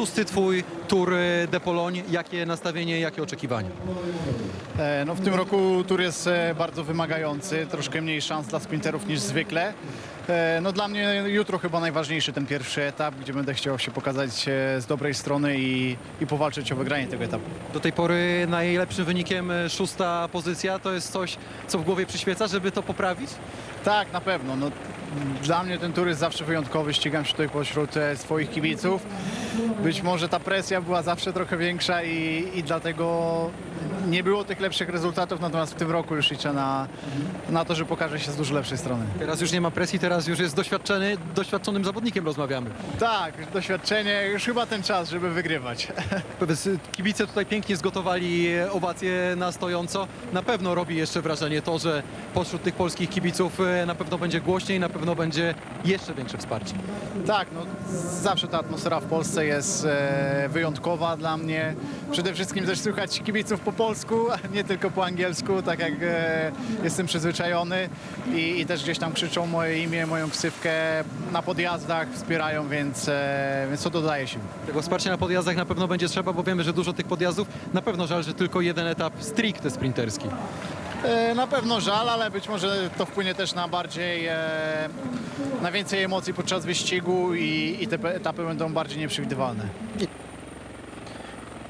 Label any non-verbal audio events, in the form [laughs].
Szósty twój tur e, de Pologne. Jakie nastawienie, jakie oczekiwania? E, No w tym roku tur jest e, bardzo wymagający, troszkę mniej szans dla sprinterów niż zwykle. No dla mnie jutro chyba najważniejszy ten pierwszy etap, gdzie będę chciał się pokazać z dobrej strony i, i powalczyć o wygranie tego etapu. Do tej pory najlepszym wynikiem szósta pozycja. To jest coś, co w głowie przyświeca, żeby to poprawić? Tak, na pewno. No, dla mnie ten tur jest zawsze wyjątkowy. Ścigam się tutaj pośród swoich kibiców. Być może ta presja była zawsze trochę większa i, i dlatego nie było tych lepszych rezultatów, natomiast w tym roku już liczę na, na to, że pokaże się z dużo lepszej strony. Teraz już nie ma presji, teraz już jest doświadczony, doświadczonym zawodnikiem rozmawiamy. Tak, doświadczenie, już chyba ten czas, żeby wygrywać. [laughs] Powiedz, Kibice tutaj pięknie zgotowali e, owacje na stojąco. Na pewno robi jeszcze wrażenie to, że pośród tych polskich kibiców e, na pewno będzie głośniej, na pewno będzie jeszcze większe wsparcie. Tak, no zawsze ta atmosfera w Polsce jest e, wyjątkowa dla mnie. Przede wszystkim też słychać kibiców po polsku, nie tylko po angielsku, tak jak e, jestem przyzwyczajony I, i też gdzieś tam krzyczą moje imię, moją ksywkę na podjazdach, wspierają, więc, e, więc to dodaje sił. Tego wsparcia na podjazdach na pewno będzie trzeba, bo wiemy, że dużo tych podjazdów. Na pewno żal, że tylko jeden etap stricte sprinterski. E, Na pewno żal, ale być może to wpłynie też na bardziej, e, na więcej emocji podczas wyścigu i, i te etapy będą bardziej nieprzewidywalne.